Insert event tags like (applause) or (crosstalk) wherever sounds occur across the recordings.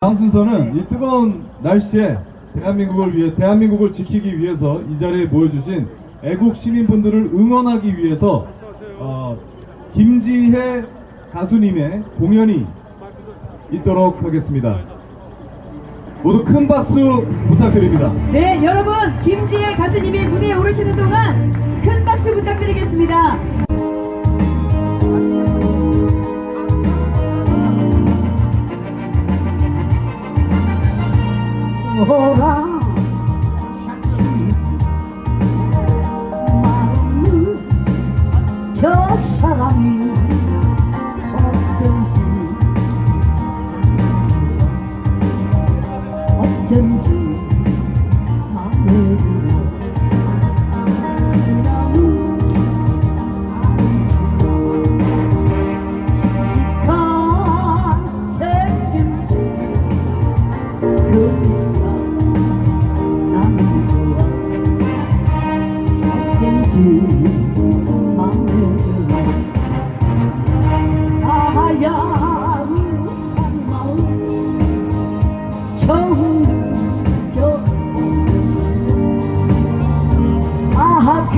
다음 순서는 이 뜨거운 날씨에 대한민국을 위해 대한민국을 지키기 위해서 이 자리에 모여주신 애국 시민분들을 응원하기 위해서 어, 김지혜 가수님의 공연이 있도록 하겠습니다. 모두 큰 박수 부탁드립니다. 네, 여러분 김지혜 가수님이 무대에 오르시는 동안 큰 박수 부탁드리겠습니다. 오라 마음은 저 사람이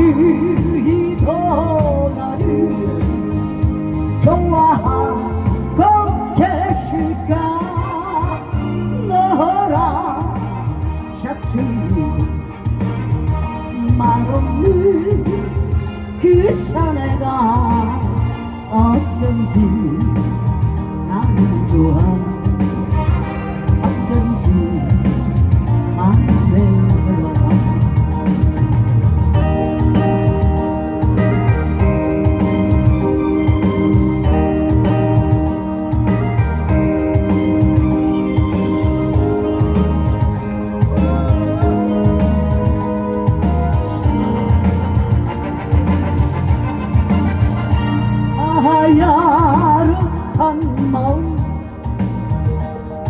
그리도 나를 좋아하고 계실까 너라 샤츠 말없는 그 사내가 어쩐지 나는 좋아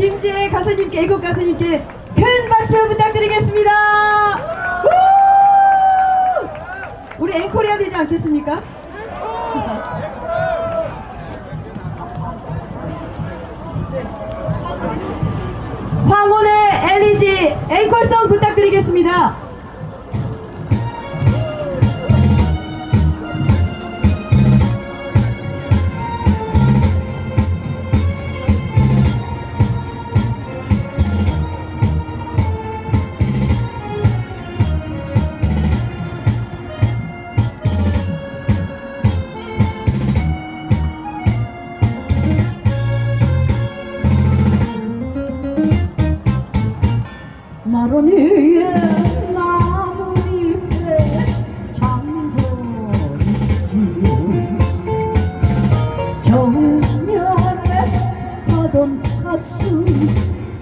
김지혜 가수님께, 애국 가수님께 큰 박수 부탁드리겠습니다. 우! 우리 앵콜 해야 되지 않겠습니까? (laughs) 황혼의 엘리지 앵콜송 부탁드리겠습니다. 마른 위에 나뭇잎에 잠들었지 정열에 가던 가슴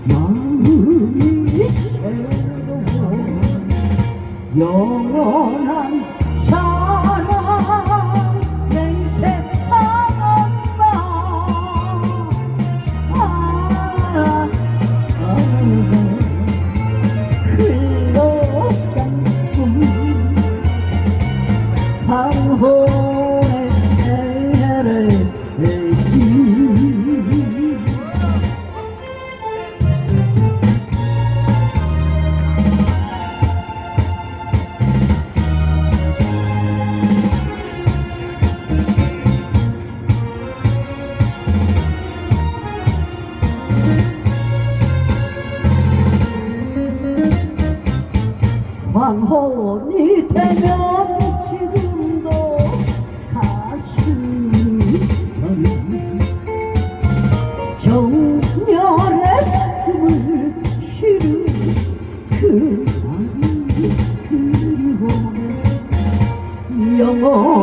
마음이 새로워 영원한 往后我你 정열의 꿈을 실은 그 마음이 그리워. 영원